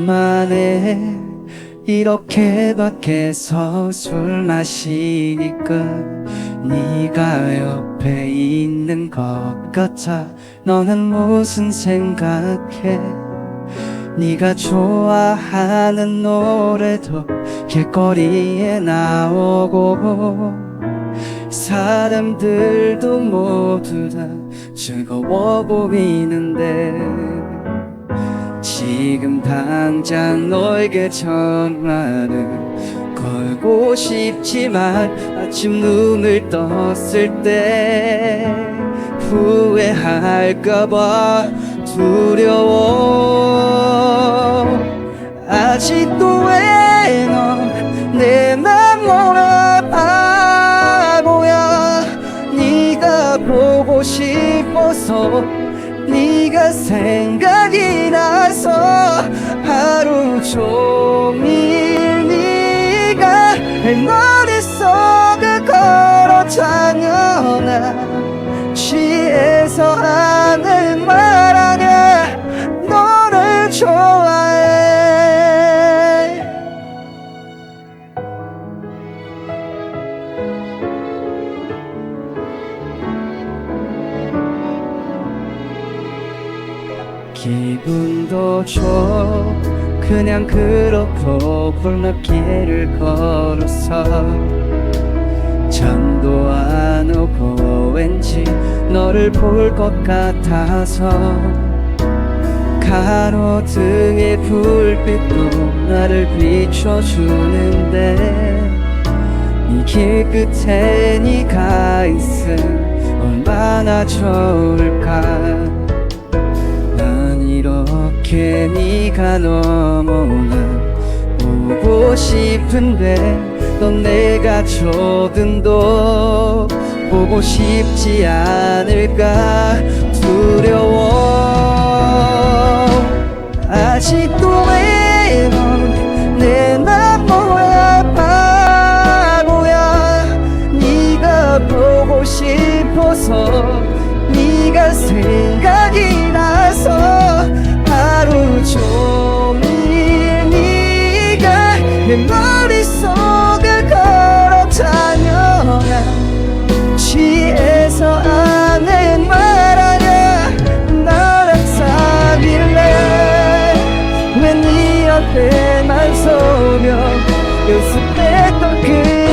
오랜만에 이렇게 밖에서 술 마시니까 네가 옆에 있는 것 같아. 너는 무슨 생각해? 네가 좋아하는 노래도 길거리에 나오고 사람들도 모두 다 즐거워 보이는데 지금 당장 너에게 전화를 걸고 싶지만 아침 눈을 떴을 때 후회할까봐 두려워. 아직도 왜넌 내맘 몰라 바보야? 네가 보고 싶어서 네가 생각이 나서 하루 종일 네가 내 머릿속을 걸어 다녀나 취해서 기분도 좋아. 그냥 그렇고 불렀길을 걸어서 잠도 안 오고 왠지 너를 볼 것 같아서 가로등의 불빛도 나를 비춰주는데 이길 끝에 네가 있음 얼마나 좋을까 네가 너무나 보고 싶은데 넌 내가 조금도 보고 싶지 않을까? 두려워. 아직도 왜넌내맘 몰라 바보야? 네가 보고 싶어서 네가 생 네 옆에